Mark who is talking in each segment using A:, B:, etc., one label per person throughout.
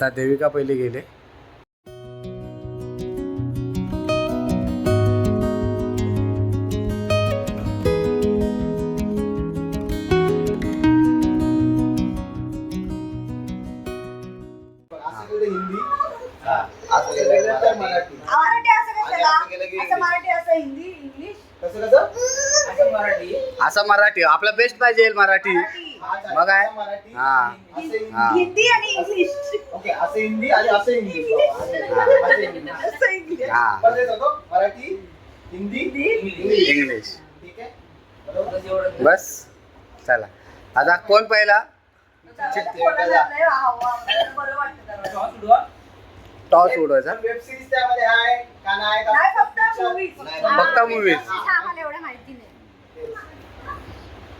A: आता देविका पहिले गेले.
B: असं मराठी.
C: मराठी असं
D: आणि
C: कशाला?
D: असं केलं की
C: असं मराठी असं हिंदी इंग्लिश?
B: कसं कसं? असं मराठी.
A: असं मराठी. आपला बेस्ट पाहिजे मराठी. मग काय? हा.
B: असं हिंदी
A: हा.
C: हिंदी आणि इंग्लिश.
B: ओके असं हिंदी आणि असं इंग्लिश. असं इंग्लिश.
C: असं इंग्लिश.
A: हा.
B: परत येत होतो मराठी हिंदी इंग्लिश.
A: इंग्लिश.
B: ठीक आहे? बरोबर?
A: बस. चला. आता कोण पहिला?
C: कोणाला जातंय? हा, वा, बरं वाटतं जरा.
A: टॉस उडवायचा.
B: वेब सिरीज त्यामध्ये आहे. का नाही का
C: नाही फक्त मूवीज
B: नाही.
A: फक्त movies.
E: आम्हाला एवढं माहिती नाही.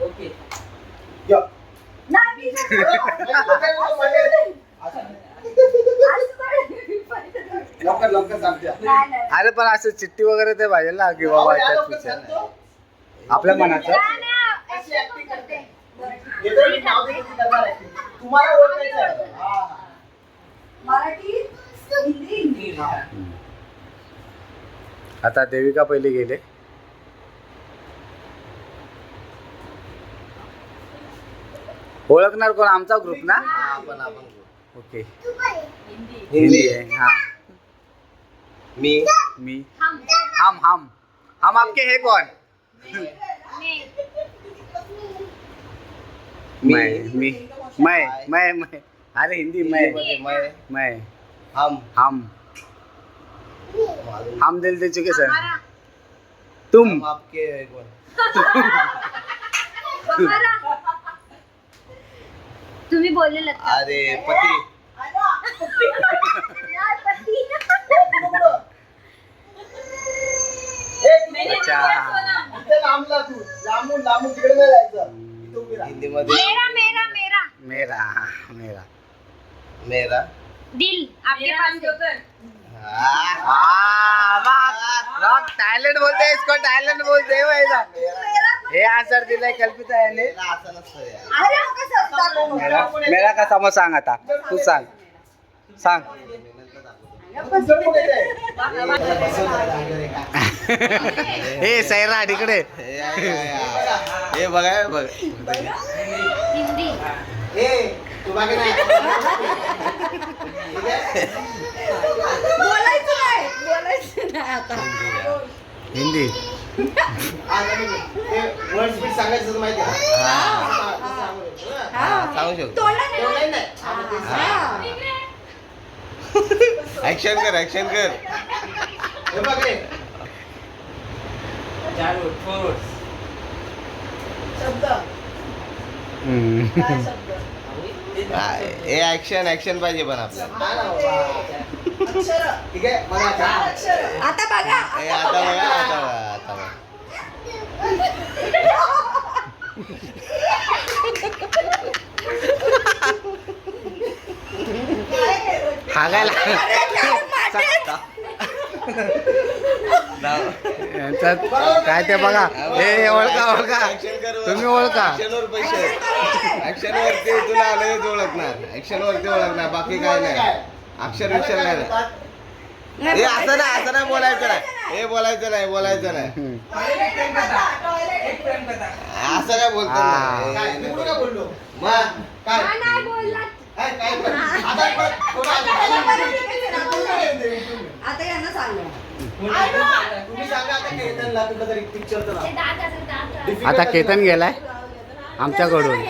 B: ओके यो.
C: नाही मी नाही.
B: असं.
C: असं नाही.
B: लवकर लवकर सांगते
C: नाही, नाही.
A: अरे पण असं चिठ्ठी वगैरे ते पाहिजे ना की बाबा याच्यात विचार. आपल्या मनाचं
B: अशी acting करते. येतो मी नाव देतो ती करणार आहे. तुम्हाला ओळखायचं आहे. हा, हा.
C: मराठी हिंदी इंग्लिश
A: हम्म. आता देविका पहिले गेले ओळखणार कोण? आमचा ग्रुप ना?
D: आपण आपण
A: ओके
D: हिंदी.
A: हिंदी आहे हा.
D: मी.
A: मी. हम. हम हम. आपके है कौन? मैं. मी. मैं मैं. मैं अरे हिंदी मैं.
D: मैं.
A: मैं.
D: हम.
A: हम.
D: हम
A: दिल दे चुके सर तुम.
D: आपके कोण
E: तुम्ही बोललेलं
D: अरे पती.
A: अच्छा.
B: इथे लांबला तू. लांबून लांबून तिकडे नाही जायचं. इथे उभी राहा.
D: हिंदी मध्ये
E: मेरा मेरा मेरा.
A: मेरा मेरा.
D: मेरा.
E: दिल आपके पास है.
A: टॅलेंट बोलते इसको टॅलेंट बोलते है वैसा
D: मेरा
A: हे आन्सर दिलाय कल्पिता याने.
D: मेरा
A: का समज सांग आता. तू सांग. सांग? हे सैराट इकडे.
D: हे बघा हे बघ
E: हिंदी
B: ए, तू बाकी नाही.
C: बोलायचं नाही बोलायचं नाही आता
A: हिंदी
B: हा, सांगायचं माहिती? हा, सांगू. हा.
D: हा, शकतो
B: मग.
D: ऍक्शन कर ऍक्शन कर
B: हे बघ रे. शब्द
A: हम्म.
B: काय शब्द
D: हा, हे ऍक्शन ऍक्शन पाहिजे पण आपल्याला.
B: हा ठीक आहे
C: आता. बघा
D: आता बघा. आता बघा आता बघा.
A: हागायला. यांच्यात काय ते बघा. हे ओळखा ओळखा. तुम्ही ओळखा.
D: ऍक्शन पैसे. तुला आलं ओळखणार. ऍक्शन वरती ओळखणार. बाकी काय नाही. अक्षर विक्षर काय नाही हे असं नाही असं नाही बोलायचं नाही. हे बोलायचं नाही बोलायचं नाही. असं काय बोलतो.
A: हा.
B: काय
E: हा?
B: आता
C: यांना सांगा.
B: तुम्ही सांगा केतनला तरी
A: केतन गेलाय? आमच्याकडून.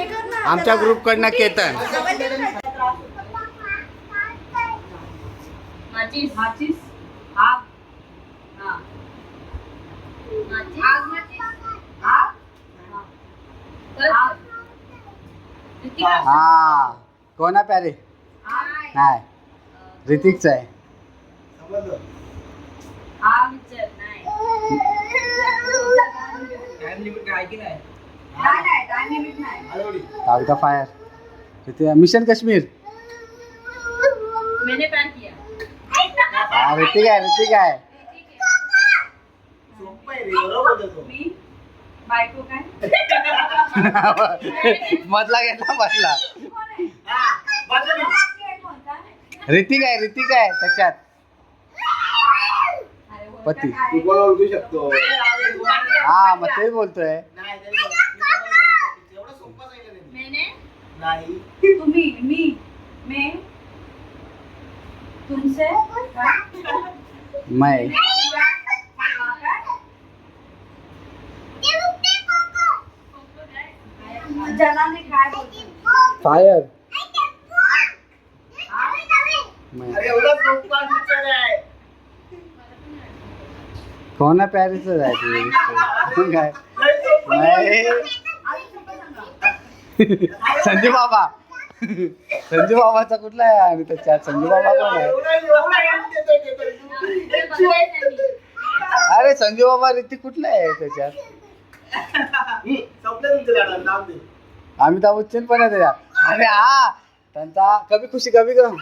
A: आमच्या ग्रुपकडनं केतन.
E: माचीस.
C: माचीस? आग हा.
E: माचीस?
C: आग माचीस? आग
E: परत. ऋतिका.
A: हा. कोण आहे. प्यारे नाही. ऋतिकचा आहे काविका फायर ऋतिक मिशन काश्मीर.
E: मैंने प्यार किया.
A: हा ऋतिक आहे ऋतिक आहे. मधला घेतला मधला. ऋतिक आहे ऋतिक आहे त्याच्यात. पती.
D: तू पण ओळखू शकतो
A: हा मग तेच बोलतोय.
B: नाही नाही, नाही. एवढं सोपं सांगितलं त्यांनी.
E: मैंने?
B: नाही.
C: तुम्ही मी मैं तुमसे
A: मै
C: जनाने काय बोलतो
A: फायर
B: अरे एवढं सोपं answer आहे
A: कोणा पॅरिस काय? मै संजू बाबा. संजू बाबाचा कुठला आहे? आणि त्याच्यात संजू बाबा कोण आहे. अरे संजू बाबा ऋतिक कुठला आहे त्याच्यात. अमिताभ बच्चन पण आहे त्याच्यात अरे हा. त्यांचा कभी खुशी कभी गम.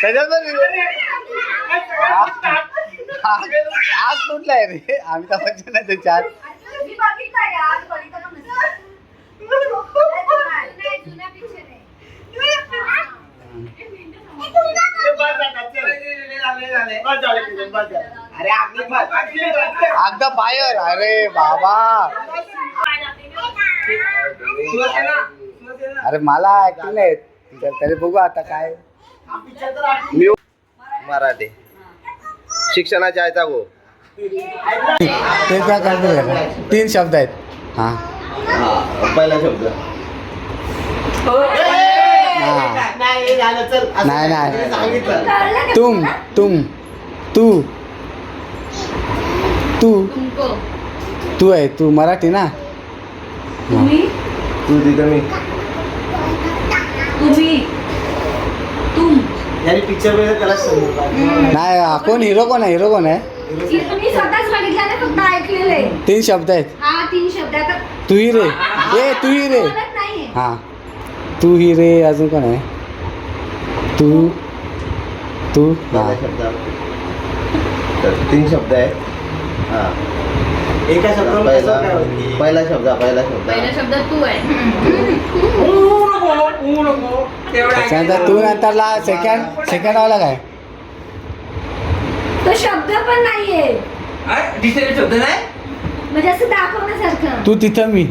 A: त्याच्यात आज कुठला आहे रे? आम्ही बच्चन
E: नाही, जुना picture
B: बस झालं, बस झालं,
A: अगदा फायर अरे बाबा. अरे मला ऍक्टिंग नाही येत. तरी बघू आता काय.
D: मी मराठी. शिक्षणाच्या आयचा गो.
A: ते काय करतो तीन शब्द आहेत. हा.
D: हा पहिला शब्द.
A: हा.
B: नाही
A: नाही? तुम तुम तू. तू? तू आहे तू मराठी ना?
D: तू तिथं मी.
C: तुम्ही. तुम.
B: याने पिक्चरमध्ये त्याला समजलं.
A: नाही कोण? हिरो कोण आहे? हिरो कोण आहे?
E: मी स्वतःच बघितलं नाही फक्त ऐकलेलं आहे.
A: तीन शब्द आहेत.
E: हा तीन शब्द आता
A: तू ही रे. ए तू ही रे.
E: बोलत नाहीये.
A: हा. तू ही रे अजून कोण आहे? तू तू हा.
D: शब्द तीन शब्द आहेत. हा.
B: एका शब्दावर
D: पहिला
B: कसं काय होती?
D: पहिला शब्द पहिला शब्द.
E: पहिला शब्द तू आहे.
A: त्याच्यानंतर तू नंतरला सेकंड सेकंड वाला काय?
E: तो शब्द पण नाहीये.
F: शब्द नाही?
E: म्हणजे असं दाखवण्यासारखं.
A: तू तिथं मी.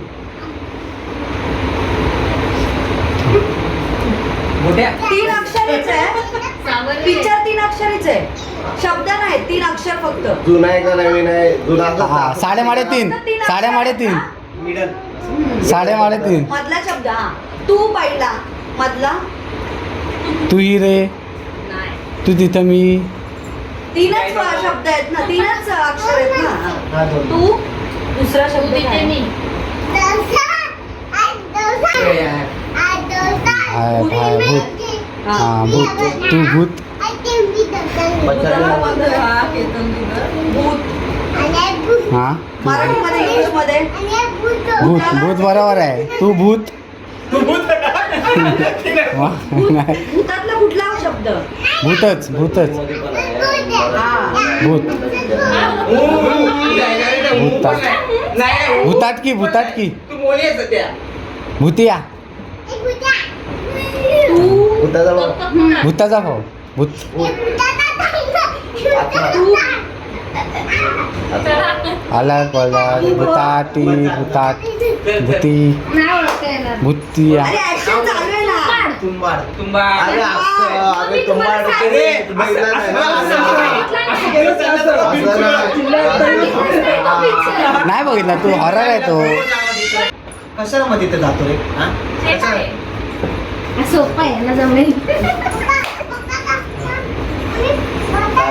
F: मोठ्या.
C: तीन अक्षरीच आहे.
E: सावरली.
C: पिक्चर तीन अक्षरीच आहे. शब्द नाही तीन अक्षर फक्त.
D: जुना आहे का नवीन आहे. जुना
A: हा साडेमाडे तीन साडेमाडे तीन
B: मिडल.
A: साडेमाडे तीन
C: मधला शब्द हा. तू पहिला. मधला?
A: तू ही रे.
E: नाही.
A: तू तिथं मी.
C: तीनच शब्द आहेत ना तीनच अक्षर आहेत ना.
B: हा दोन.
C: तू? दुसरा
E: तू
C: शब्द
E: तिथे
C: काय?
E: मी.
A: हाय हाय भूत. हा. भूत. तू भूत.
C: हा. भूत
A: हा भूत भूत बरोबर आहे. तू भूत. वा, नाही.
C: भूतातला कुठला शब्द?
A: भूतच भूतच.
C: हा
A: भूत. भूता
F: नाही
A: भूताटकी भूताटकी
F: तू मोली आहे सध्या
A: भूतिया.
D: भूताचा भाऊ.
A: भूताचा भाऊ भूत. आला बोला भूताटी भूतात भूती.
E: नाही
A: भूतिया
B: तुंबाड
D: अरे बघितलं नाही
F: केलं
A: तू हॉरर आहे तो.
B: कशाला मध्ये तिथे जातो रे?
E: काय? सोपं आहे ना जमेल.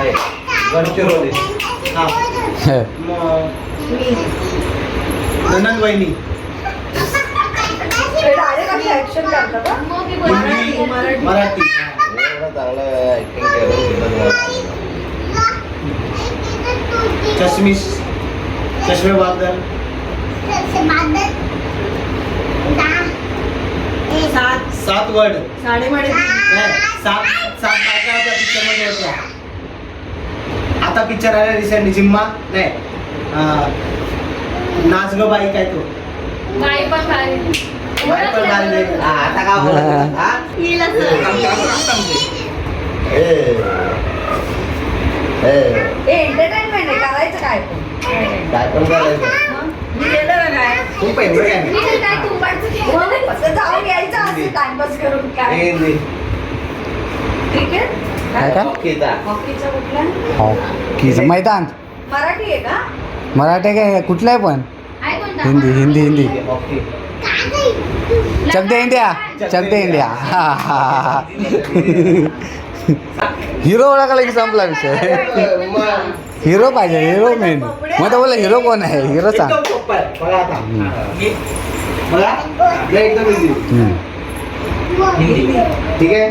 D: आहे. गडचिरोली
B: हा. नंदन वहिनी
C: हा?
B: हिंदी मराठी चष्मे बादल
C: सात
B: सात वर्ड
C: साडेमाडे
B: सात सात बायका होत्या पिक्चरमध्ये होत्या आता पिक्चर आला रिसेंटली जिम्मा. नाही. अं, नाचलो बाई काय तो.
E: बाई पण भारी.
B: बाई पण भारी नाही. हा, आता का बोलत हा? ए. ए.
C: एंटरटेनमेंट आहे करायचं काय पण.
B: काय पण करायचं.
C: मी गेलं ना काय?
B: खूप आहे बरं काय
E: मी तर काय तुंबाडचं केलं.
C: फक्त जाऊन यायचं असं टाइमपास करून काय?
B: ए, दे.
C: क्रिकेट
A: काय का?
B: हॉकीचा.
C: कुठला?
A: हॉकीचं. मैदान.
C: मराठी आहे का?
A: मराठी काय कुठलं आहे पण?
E: आहे कोणता?
A: Hindi Hindi Hindi.
B: Hockey
A: Chak De India. Chak De India. हा हा हिरो ओळखला की संपला विषय. हिरो पाहिजे हिरो मेन मग तर बोला हिरो कोण आहे? हिरो सांग.
B: एकदम सोपं आहे. बघा आता.
A: हम्म.
B: बघा. आपलं एकदम easy.
A: हम्म.
B: ठीक आहे?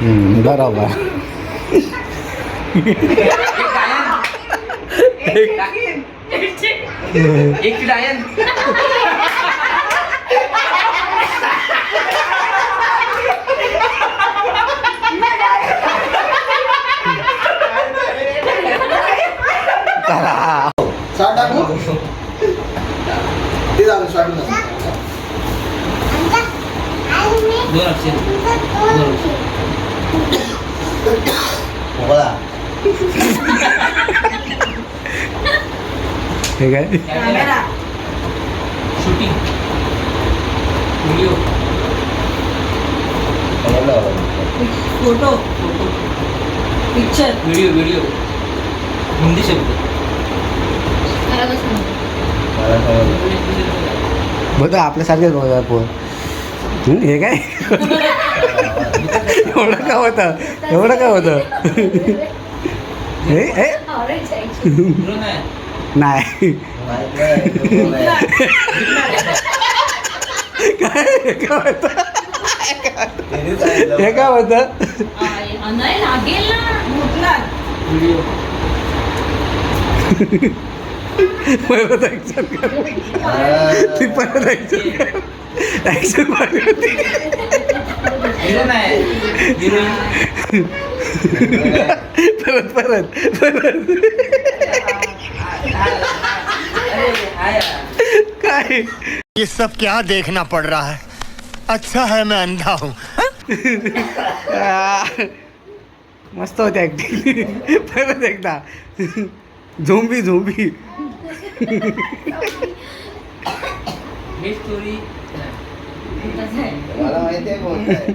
A: हम्म, बरोबर
F: एक डायन
A: चला
B: शॉट टाकू ते झालं शॉट
F: दोन अक्षर
B: बोला
C: camera.
F: Shooting. Video.
C: Photo. Picture.
F: Video video. Hindi शब्द?
A: बघा आपल्यासारखेच बघा हम्म, हे काय? एवढं का होतं? एवढं काय होतं? हे
F: नाही.
A: काय का होतं? हे का होतं? परत ऍक्शन कर ती परत ऍक्शन कर मारली होती? परत परत परत काय
G: ये सब क्या देखना पड़ रहा है? अच्छा है मैं अंधा हूँ।
A: मस्त होती ऍक्टिंग परत एकदा झोंबी झोंबी
F: ही स्टोरी
B: मला माहिती आहे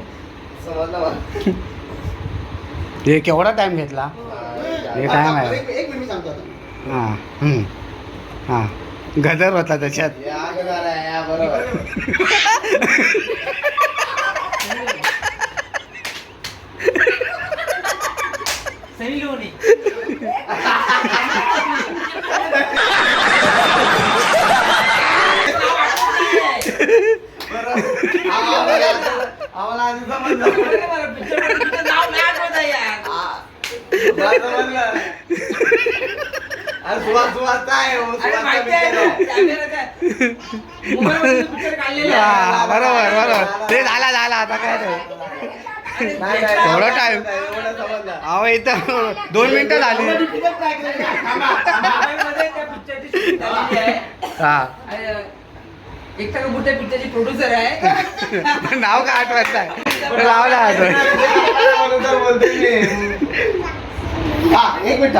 A: हे केवढा टाइम घेतला? हे. टाइम आहे.
B: एक एक मिनिट सांगतो आता.
A: हां. हां. गदर होता त्याच्यात.
B: आम्हाला आधी समजलं. सुहास सुहास हो.
A: हा, बरोबर बरोबर. ते झाला झाला आता काय? एवढं
B: समजलं.
A: अहो इथं दोन मिनिटं झाली. हा.
F: एकता कपूर त्या पिक्चरची प्रोड्युसर आहे.
A: नाव काय आठवत नाही लावला आठवत.
B: तर. हा, एक मिनिट?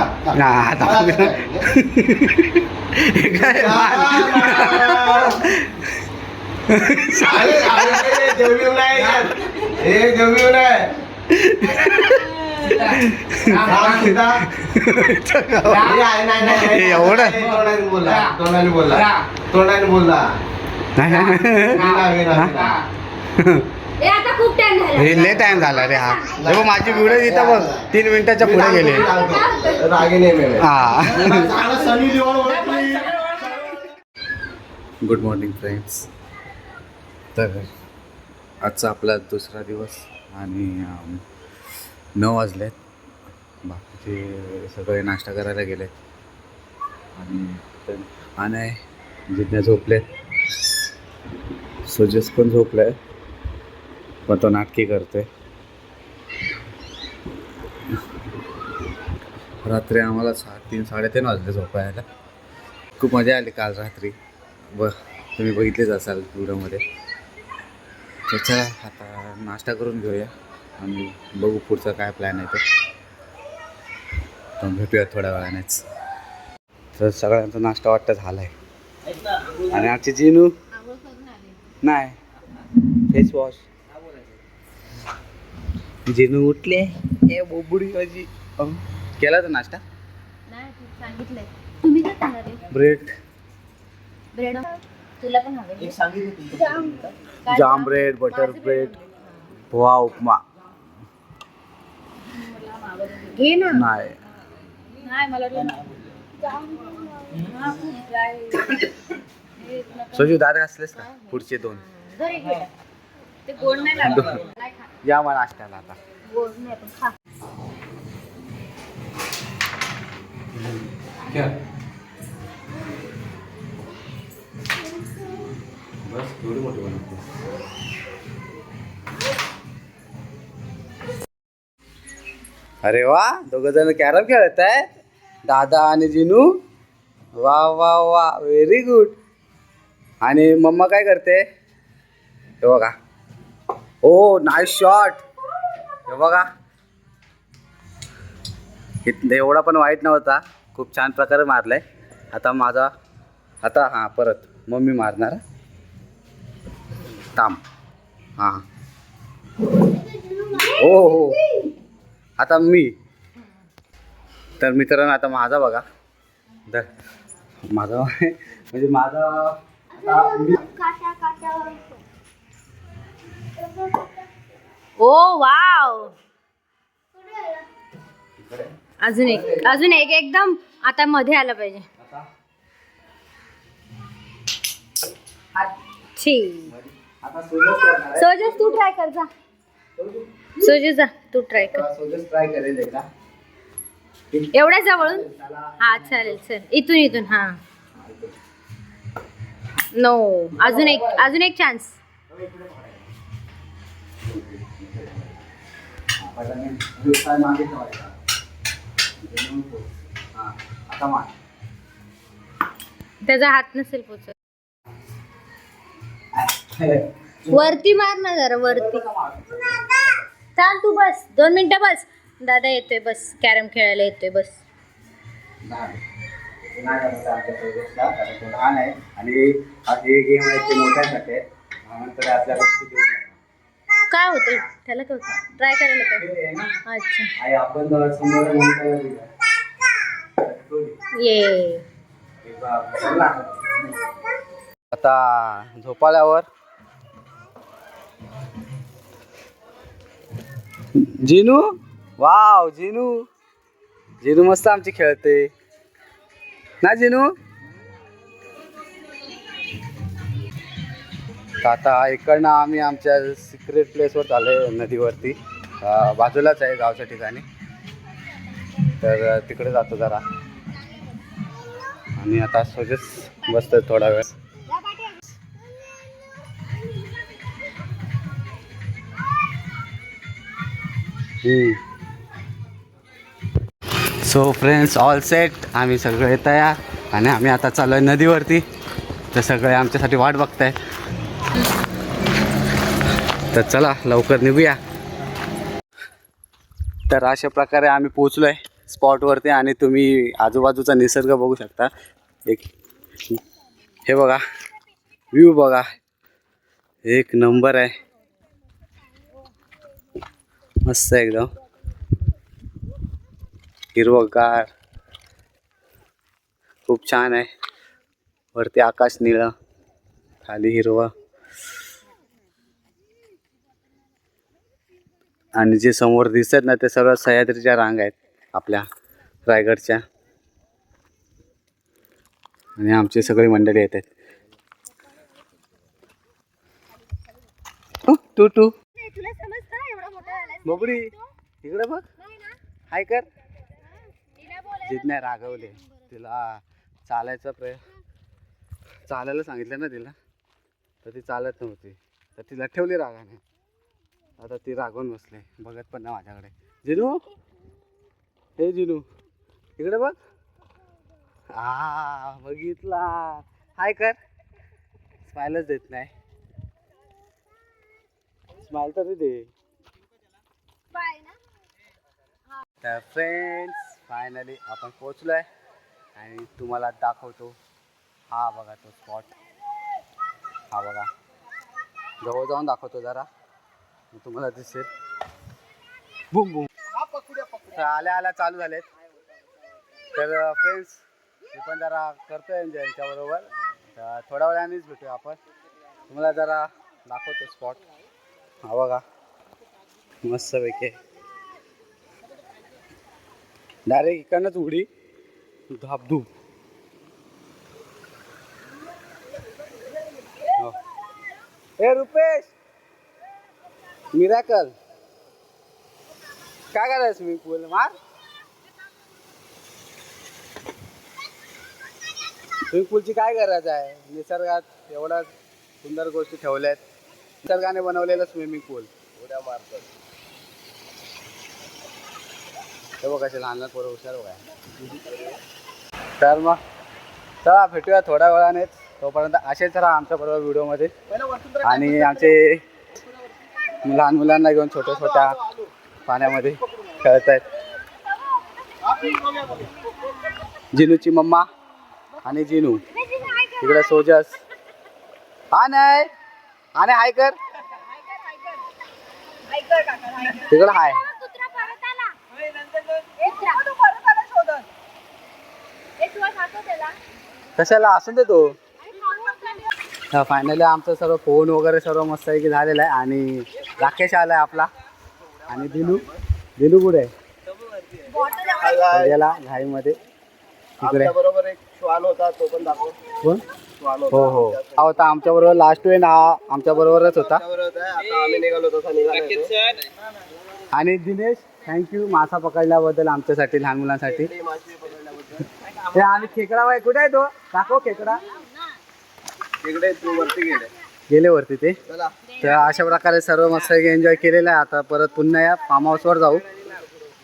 A: हे
B: जेवढी नाही. आहे,
A: एवढं?
B: तोंडाने बोलला तोंडाने बोलला
A: हा?
B: विना.
E: ए आता खूप टाइम झाला.
A: हे लय टाइम झाला रे हा. हे. बघ माझी व्हिडिओ इथं बघ तीन मिनिटाच्या पुढे गेले. हा. गुड मॉर्निंग फ्रेंड्स तर आजचा आपला दुसरा दिवस आणि नऊ वाजलेत. बाकीचे सगळे नाश्ता करायला गेलेत. आणि आणि जिज्ञा झोपलेत. सुजस पण झोपलाय. पण तो नाटकी करते रात्री आम्हाला सहा तीन साडेतीन वाजले झोपायला. खूप मजा आली काल रात्री. ब तुम्ही बघितलेच असाल व्हिडिओमध्ये. तर चला आता नाश्ता करून घेऊया. आणि बघू पुढचा काय प्लॅन आहे तो. तर भेटूया थोड्या वेळानेच. तर सगळ्यांचा नाश्ता वाटतं झाला आहे आणि आमची जिनू? नाही. फेस वॉश जिनू उठले. ए बोबडी माझी अं, केला तर नाश्ता?
E: नाही तू सांगितलंय. तुम्ही काय खाणार आहे?
A: ब्रेड
E: ब्रेड तुला पण हवे
A: jam. Bread butter bread poha upma.
E: घे ना.
A: नाही.
E: नाही मला वाटलं हा, खूप dry. हे नको.
A: सोजू दादा असलेस का पुढचे दोन.
E: घरी घे. ते गोड नाही लागत. नाही खा.
A: या मग नाश्त्याला आता.
E: गोड नाही पण खा.
A: बस एवढी मोठी बनवते. अरे वा दोघ जण कॅरम खेळत आहेत दादा आणि जिनू. वा वा वा व्हेरी गुड आणि मम्मा काय करते? हे बघा. ओ नाईस शॉट हे बघा. इत- एवढा पण वाईट नव्हता. खूप छान प्रकारे मारलाय. आता माझा आता हां परत. मम्मी मारणार. थांब. हां. हो हो. आता मी. तर मित्रांनो आता माझा बघा. तर माझा म्हणजे माझा
E: ओ वाव. अजून एक अजून एक एकदम आता मध्ये आलं पाहिजे.
A: सोजस
E: तू ट्राय कर जा. सोजस जा तू ट्राय कर.
A: सोजस ट्राय करेल एकदा
E: एवढ्या जवळून? हा चालेल चल इथून इथून हा. नो अजून एक अजून एक चान्स त्याचा हात नसेल पोचत. वरती मार ना जरा वरती. चाल तू बस दोन मिनिटं बस. दादा येतोय बस. कॅरम खेळायला येतोय बस.
A: आमच्या कारण तो लहान आहे आणि हा हे गेम आहे ते मोठ्यासाठी आहे नंतर आपल्या गोष्टी देऊ नका.
E: काय होतं? त्याला काय होतं ट्राय करायला काय
A: हे आहे ना,
E: अच्छा.
A: आपण
E: ये
A: हे चला. आता झोपाळ्यावर जिनू? वाव जिनू. जिनू मस्त आमची खेळते. ना जिनू? तर आता इकडनं आम्ही आमच्या सिक्रेट प्लेसवर चाललो आहे नदीवरती. बाजूलाच आहे गावच्या ठिकाणी. तर तिकडे जातो जरा. आणि आता सोजच बसतो थोडा वेळ. सो फ्रेंड्स ऑल सेट आम्ही सगळे तयार आणि आम्ही आता चालू आहे नदीवरती. तर सगळे आमच्यासाठी वाट बघताय. तर चला लवकर निघूया. तर अशा प्रकारे आम्ही पोचलो आहे स्पॉटवरती आणि तुम्ही आजूबाजूचा निसर्ग बघू शकता. एक हे बघा. व्ह्यू बघा. एक नंबर आहे. मस्त आहे एकदम. हिरवगार. खूप छान आहे. वरती आकाश निळं खाली हिरवं. आणि जे समोर दिसत ना ते सगळं सह्याद्रीच्या रांग आहेत आपल्या रायगडच्या. आणि आमची सगळी मंडळी येत आहेत. टू टू बबडी इकडे बघ. हाय कर. जिज्ञा रागवले तिला चालायचा प्रय चालायला सांगितलं ना तिला तर ती चालत नव्हती. तर तिला ठेवली रागाने. आता ती रागवून बसले. बघत पण नाही माझ्याकडे. जिनू? हे जिनू. इकडे बघ. हा बघितला. हाय कर. स्माइलच देत नाही. स्माइल तरी दे. तर फ्रेंड्स फायनली आपण पोचलो आहे आणि तुम्हाला दाखवतो हा बघा तो स्पॉट हा बघा. जवळ जाऊन दाखवतो जरा. मग तुम्हाला दिसेल. बुम बुम तर आल्या आल्या चालू झालेत. तर फ्रेंड्स मी पण जरा करतो एन्जॉय यांच्याबरोबर. तर थोड्या वेळानेच भेटूया आपण. तुम्हाला जरा दाखवतो स्पॉट हा बघा. मस्तपैकी. डायरेक्ट इकडनंच उडी. धापधूप हे. हो. रुपेश! मिराकल. काय करायचं स्विमिंग पूल मार. स्विमिंग पूलची काय गरज आहे? निसर्गात एवढ्या सुंदर गोष्टी ठेवल्या आहेत निसर्गाने बनवलेलं स्विमिंग पूल
D: उड्या मारतात
A: हे बघ कसे लहान लहान पोरं हुशार बघा. तर मग चला भेटूया थोड्या वेळानेच. तोपर्यंत असेच राहा आमच्या बरोबर व्हिडिओमध्ये. आणि आमचे लहान मुलांना घेऊन छोट्या छोट्या पाण्यामध्ये खेळत आहेत जिनूची मम्मा आणि जिनू. इकडे सोजस. हा नाही आणि हाय कर. तिकडं हाय. कशाला? असून दे तो. फायनली आमचं सर्व फोन वगैरे सर्व मस्त आहे की झालेलं आहे आणि राकेश आलाय आपला. आणि दिलू दिलू कुठे आहे? गेला घाईमध्ये. तिकडे
D: बरोबर एक होता तो पण दाखव
A: कोण? हो हो. हा होता आमच्या बरोबर लास्ट वेळ हा आमच्या बरोबरच होता. आणि दिनेश थँक्यू मासा पकडल्याबद्दल आमच्यासाठी लहान मुलांसाठी. हे आणि खेकडा बाई कुठे आहे तो? दाखव खेकडा.
D: तिकडे तू वरती गेले.
A: गेले वरती ते.
D: चला.
A: तर अशा प्रकारे सर्व मस्त एन्जॉय केलेलं आहे. आता परत पुन्हा या फार्म हाऊसवर जाऊ.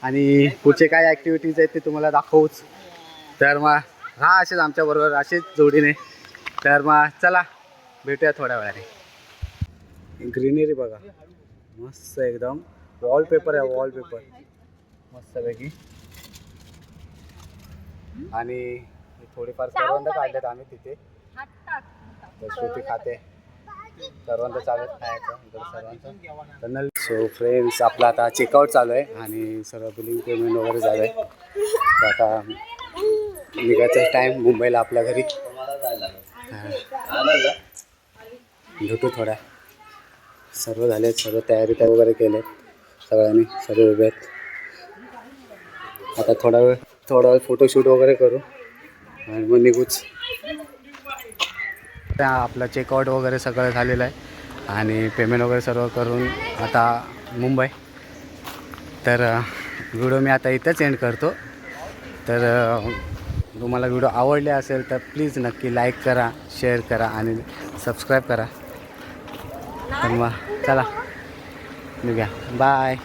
A: आणि पुढचे काय ॲक्टिव्हिटीज आहेत ते तुम्हाला दाखवूच. तर मग राहा असेच आमच्याबरोबर असेच जोडीने. तर मग चला भेटूया थोड्या वेळाने. ग्रीनरी बघा. मस्त एकदम. वॉलपेपर आहे वॉलपेपर मस्तपैकी. आणि थोडीफार करवंद काढलेत आम्ही तिथे. तर श्रुती खाते. सर्वांचं चालू आहे खायचं सो फ्रेंड्स आपला आता चेकआउट चालू आहे आणि सर्व बिलिंग पेमेंट वगैरे झालं आहे तर आता निघायचं टाईम मुंबईला आपल्या घरी. भेटू थोड्या. सर्व झाले सर्व तयारी त्या वगैरे केले सगळ्यांनी सर्व उभे आहेत. आता थोडा वेळ थोडा वेळ फोटोशूट वगैरे करू. आणि मग निघूच. त्या आपलं चेकआउट वगैरे सगळं झालेलं आहे. आणि पेमेंट वगैरे सर्व करून आता मुंबई. तर व्हिडिओ मी आता इथंच एंड करतो. तर तुम्हाला व्हिडिओ आवडले असेल तर प्लीज नक्की लाईक करा शेअर करा आणि सबस्क्राईब करा. तर मग चला निघा बाय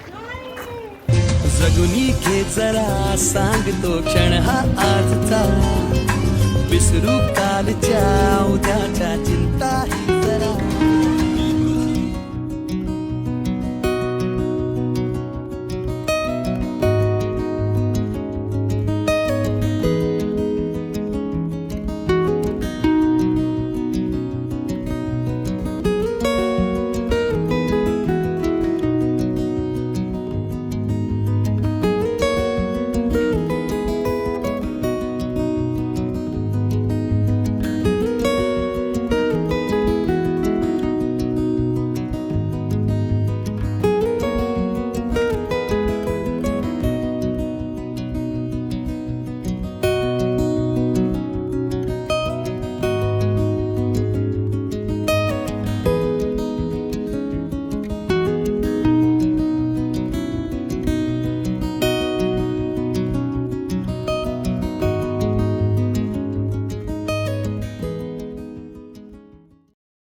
H: जगुनी घे जरा सांगतो क्षण हा आजचा. विसरू कालच्या उद्याच्या चिंता